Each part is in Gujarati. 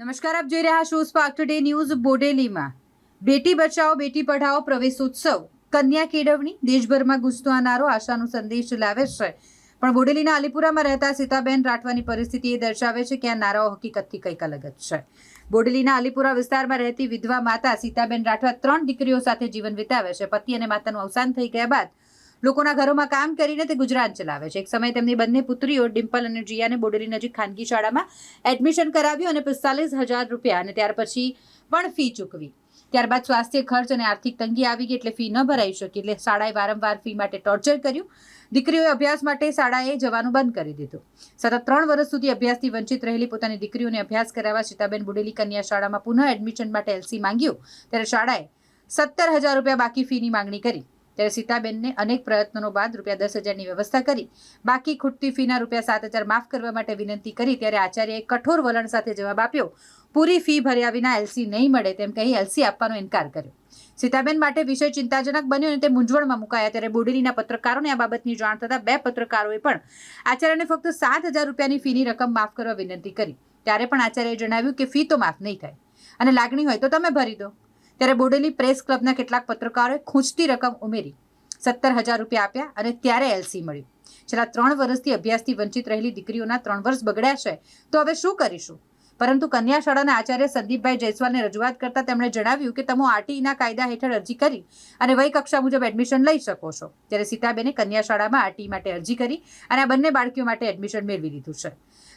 નમસ્કાર, આપ જોઈ રહ્યા છો સ્પાર્ક ટુડે ન્યૂઝ બોડેલીમાં. બેટી બચાવો, બેટી પઢાઓ પ્રવેશોત્સવ કન્યા કેળવણી, દેશભરમાં ગુંજતો આ નારો આશાનો સંદેશ લાવે છે. પણ બોડેલીના અલીપુરામાં રહેતા સીતાબેન રાઠવાની પરિસ્થિતિ એ દર્શાવે છે કે આ નારાઓ હકીકતથી કંઈક અલગ જ છે. બોડેલીના અલીપુરા વિસ્તારમાં રહેતી વિધવા માતા સીતાબેન રાઠવા ત્રણ દીકરીઓ સાથે જીવન વિતાવે છે. પતિ અને માતાનું અવસાન થઈ ગયા બાદ લોકોના ઘરોમાં કામ કરીને તે ગુજરાન ચલાવે છે. એક સમયે તેમની બંને પુત્રીઓ ડિમ્પલ અને જીયાને બોડેલી નજીક ખાનગી શાળામાં એડમિશન કરાવ્યું અને પિસ્તાલીસ હજાર રૂપિયા અને ત્યાર પછી પણ ફી ચૂકવી. ત્યારબાદ સ્વાસ્થ્ય ખર્ચ અને આર્થિક તંગી આવી ગઈ એટલે ફી ન ભરાઈ શકી એટલે શાળાએ વારંવાર ફી માટે ટોર્ચર કર્યું. દીકરીઓએ અભ્યાસ માટે શાળાએ જવાનું બંધ કરી દીધું. સતત ત્રણ વર્ષ સુધી અભ્યાસથી વંચિત રહેલી પોતાની દીકરીઓને અભ્યાસ કરાવવા સીતાબેન બુડેલી કન્યા શાળામાં પુનઃ એડમિશન માટે એલસી માંગ્યું. ત્યારે શાળાએ સત્તર હજાર રૂપિયા બાકી ફીની માંગણી કરી. ત્યારે સીતાબેનને અનેક પ્રયત્નોનો બાદ રૂપિયા દસ હજારની વ્યવસ્થા કરી. બાકી ખૂટતી ફીના રૂપિયા સાત હજાર માફ કરવા માટે વિનંતી કરી ત્યારે આચાર્યએ કઠોર વલણ સાથે જવાબ આપ્યો. પૂરી ફી ભર્યા વિના એલસી નહીં મળે તેમ કહી એલસી આપવાનો ઇનકાર કર્યો. સીતાબેન માટે વિષય ચિંતાજનક બન્યો અને તે મૂંઝવણમાં મુકાયા ત્યારે બોડેલીના પત્રકારોને આ બાબતની જાણ થતાં બે પત્રકારોએ પણ આચાર્યને ફક્ત સાત હજાર રૂપિયાની ફીની રકમ માફ કરવા વિનંતી કરી. ત્યારે પણ આચાર્યએ જણાવ્યું કે ફી તો માફ નહીં થાય. અને લાગણી હોય તો તમે ભરી દો. ત્યારે બોડેલી પ્રેસ ક્લબના કેટલાક પત્રકારોએ ખૂંચતી રકમ ઉમેરી, સત્તર હજાર રૂપિયા આપ્યા અને ત્યારે એલસી મળ્યું. છેલ્લા ત્રણ વર્ષથી અભ્યાસથી વંચિત રહેલી દીકરીઓના ત્રણ વર્ષ બગડ્યા છે, તો હવે શું કરીશું? પરંતુ કન્યા શાળાના આચાર્ય સંદીપભાઈ જયસ્વાલને રજૂઆત કરતા તેમણે જણાવ્યું કે તમે આરટીઈના કાયદા હેઠળ અરજી કરી અને વય કક્ષા મુજબ એડમિશન લઈ શકો છો. ત્યારે સીતાબેને કન્યા શાળામાં આરટીઈ માટે અરજી કરી અને આ બંને બાળકીઓ માટે એડમિશન મેળવી લીધું છે.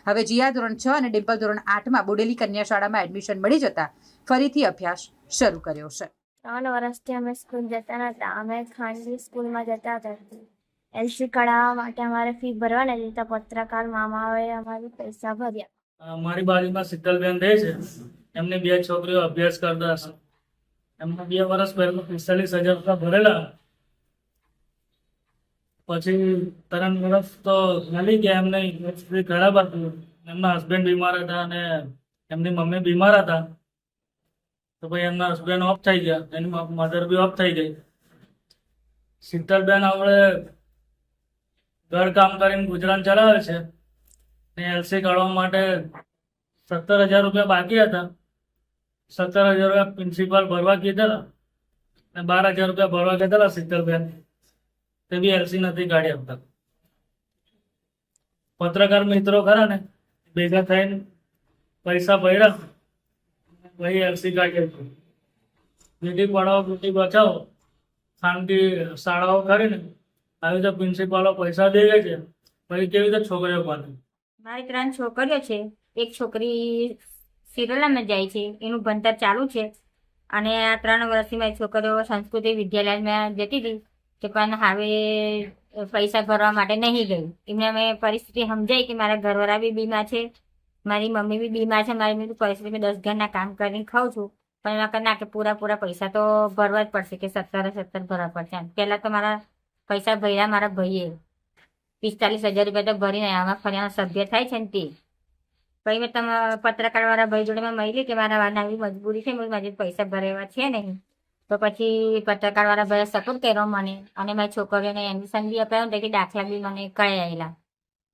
હવે જીયા ધોરણ છ અને ડિમ્પલ ધોરણ આઠમાં બોડેલી કન્યા શાળામાં એડમિશન મળી જતા ફરીથી અભ્યાસ શરૂ કર્યો છે. ત્રણ વર્ષથી અમે સ્કૂલ જતા નહોતા અમે ખાનગી સ્કૂલમાં જતા હતા. એલસી કઢાવવા માટે અમારે ફી ભરવાની હતી તો પત્રકાર મામાઓએ અમારી પૈસા ભર્યા. મારી બાજુમાં શીતલબેન રહે છે. એમની બે છોકરીઓ અભ્યાસ કરતા હશે. એમને બે વર્ષ પહેલા પિસ્તાલીસ હજાર રૂપિયા ભરેલા. પછી ત્રણ વર્ષ તો ચાલી ગયા એમને. પરિસ્થિતિ ખરાબ એમના હસબન્ડ બીમાર હતા અને એમની મમ્મી બીમાર હતા. તો ભાઈ એમના હસબન્ડ ઓફ થઈ ગયા. એની મધર બી ઓફ થઈ ગઈ શીતલબેન આપણે ઘર કામ કરીને ગુજરાન ચલાવે છે. ને એલસી કાઢવા માટે સત્તર હજાર રૂપિયા બાકી હતા. સત્તર હજાર રૂપિયા પ્રિન્સિપાલ ભરવા કીધેલા ને બાર હજાર રૂપિયા ભરવા કીધેલા શીતલબેન. તે બી એલસી નથી કાઢી આપતા પત્રકાર મિત્રો ખરા ને, ભેગા થઈને પૈસા ભર્યા. પછી એલસી કાઢી આપી બેટી પઢાઓ બેટી બચાવો ખાનગી શાળાઓ કરીને આવી રીતે પ્રિન્સિપાલો પૈસા દે છે. પછી કેવી રીતે છોકરીઓ પાસે? મારી ત્રણ છોકરીઓ છે. એક છોકરી સિરોલામાં જાય છે. એનું ભણતર ચાલુ છે. અને આ ત્રણ વર્ષથી મારી છોકરીઓ સંસ્કૃતિ વિદ્યાલયમાં જતી હતી. તો પણ હવે પૈસા ભરવા માટે નહીં ગઈ. એમને અમે પરિસ્થિતિ સમજાઈ કે મારા ઘરવાળા બી બીમાર છે. મારી મમ્મી બી બીમાર છે. મારી મેં પરિસ્થિતિ મેં દસ ઘરના કામ કરીને ખાઉં છું. પણ એમાં કહે ના કે પૂરા પૂરા પૈસા તો ભરવા જ પડશે કે સત્તર સત્તર ભરવા પડશે. પહેલા તો મારા પૈસા ભર્યા મારા ભાઈએ. પિસ્તાલીસ હજાર રૂપિયા તો ભરીને આમાં ફરી સભ્ય થાય છે ને તે. પછી મેં તમે પત્રકાર વાળા ભાઈ જોડે મેં મળી કે મારા વાળા આવી મજબૂરી છે મારી પૈસા ભરેવા છે નહીં. તો પછી પત્રકાર વાળા ભાઈએ સપોર્ટ કર્યો મને અને મારી છોકરીઓને એડમિશન બી અપાયું કે દાખલા બી મને કરાયેલા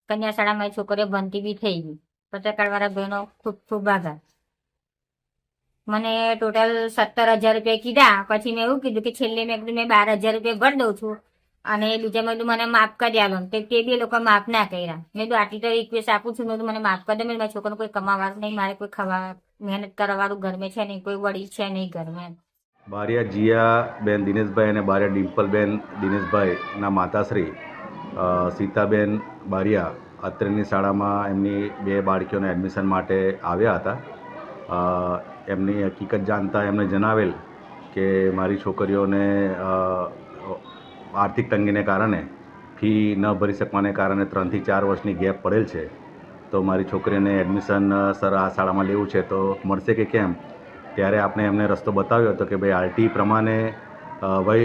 કન્યા શાળા મારી છોકરીઓ ભણતી બી થઈ ગઈ. પત્રકાર વાળા ભાઈનો ખૂબ ખૂબ આભાર. મને ટોટલ સત્તર હજાર રૂપિયા કીધા. પછી મેં એવું કીધું કે છેલ્લે મેં કીધું મેં બાર હજાર રૂપિયા ભરી દઉં છું. અને બીજા મેં મને માફ કરી આલો. તે તે બી લોકો માફ ના કર્યા. મેં તો આટલી તો રિક્વેસ્ટ આપું છું. મેં મને માફ કરી દો. મારા છોકરાનું કોઈ કમાવાનું નહીં, મારે કોઈ ખાવા, મહેનત કરવાવાળું ઘરમાં છે નહીં, કોઈ વડી છે નહીં ઘરમાં. બારિયા જીયાબેન દિનેશભાઈ અને બારિયા ડિમ્પલબેન દિનેશભાઈના માતાશ્રી સીતાબેન બારિયા અત્રેની શાળામાં એમની બે બાળકીઓને એડમિશન માટે આવ્યા હતા. એમની હકીકત જાણતા એમણે જણાવેલ કે મારી છોકરીઓને આર્થિક તંગીને કારણે, ફી ન ભરી શકવાને કારણે ત્રણથી ચાર વર્ષની ગેપ પડેલ છે. તો મારી છોકરીને એડમિશન સર, આ શાળામાં લેવું છે તો મળશે કે કેમ? ત્યારે આપણે એમને રસ્તો બતાવ્યો હતો કે ભાઈ આરટી પ્રમાણે વય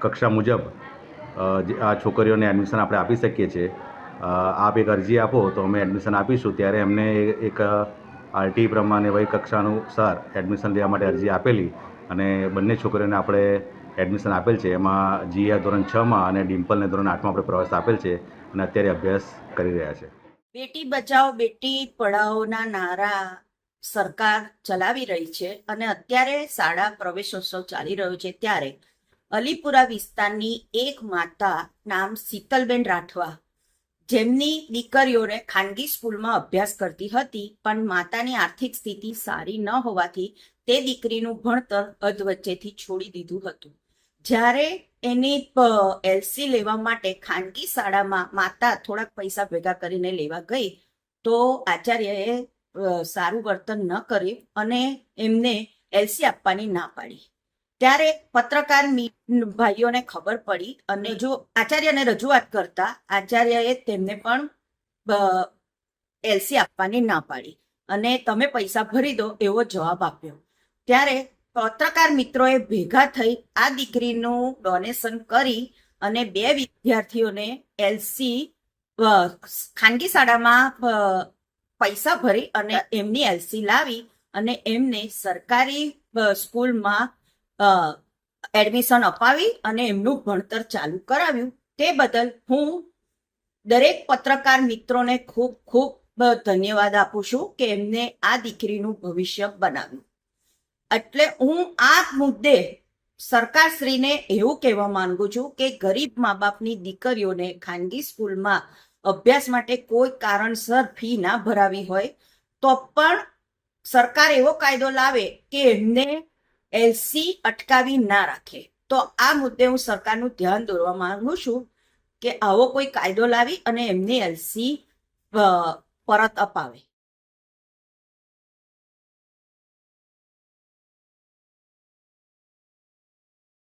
કક્ષા મુજબ આ છોકરીઓને એડમિશન આપણે આપી શકીએ છીએ. આપ એક અરજી આપો તો અમે એડમિશન આપીશું. ત્યારે એમને એક આરટી પ્રમાણે વય કક્ષાનુસાર એડમિશન લેવા માટે અરજી આપેલી અને બંને છોકરીઓને આપણે એડમિશન આપેલ છે. એમાં જીયા ધોરણ છમાં અને ડિમ્પલને ધોરણ આઠમાં આપણે પ્રવેશ આપેલ છે અને અત્યારે અભ્યાસ કરી રહ્યા છે. બેટી બચાવો, બેટી પઢાઓના નારા સરકાર ચલાવી રહી છે અને અત્યારે શાળા પ્રવેશોત્સવ ચાલી રહ્યો છે ત્યારે અલીપુરા વિસ્તારની એક માતા નામ શીતલબેન રાઠવા, જેમની દીકરીઓને ખાનગી સ્કૂલમાં અભ્યાસ કરતી હતી, પણ માતાની આર્થિક સ્થિતિ સારી ન હોવાથી તે દીકરીનું ભણતર અધવચ્ચેથી છોડી દીધું હતું. જ્યારે એની એલસી લેવા માટે ખાનગી શાળામાં માતા થોડાક પૈસા ભેગા કરીને લેવા ગઈ, તો આચાર્યએ સારું વર્તન ન કર્યું અને એમને એલસી આપવાની ના પાડી. ત્યારે પત્રકાર ભાઈઓને ખબર પડી અને જો આચાર્યને રજૂઆત કરતા આચાર્યએ તેમને પણ એલસી આપવાની ના પાડી અને તમે પૈસા ભરી દો એવો જવાબ આપ્યો. ત્યારે પત્રકાર મિત્રોએ ભેગા થઈ આ દીકરીનું ડોનેશન કરી અને બે વિદ્યાર્થીઓને એલસી ખાનગી શાળામાં પૈસા ભરી અને એમની એલસી લાવી અને એમને સરકારી સ્કૂલમાં એડમિશન અપાવી અને એમનું ભણતર ચાલુ કરાવ્યું. તે બદલ હું દરેક પત્રકાર મિત્રોને ખૂબ ખૂબ ધન્યવાદ આપું છું કે એમને આ દીકરીનું ભવિષ્ય બનાવ્યું. એટલે હું આ મુદ્દે સરકારશ્રીને એવું કહેવા માંગુ છું કે ગરીબ મા બાપની દીકરીઓને ખાનગી સ્કૂલમાં અભ્યાસ માટે કોઈ કારણસર ફી ના ભરાવી હોય, તો પણ સરકાર એવો કાયદો લાવે કે એમને એલસી અટકાવી ના રાખે. તો આ મુદ્દે હું સરકારનું ધ્યાન દોરવા માંગુ છું કે આવો કોઈ કાયદો લાવી અને એમને એલસી પરત અપાવે.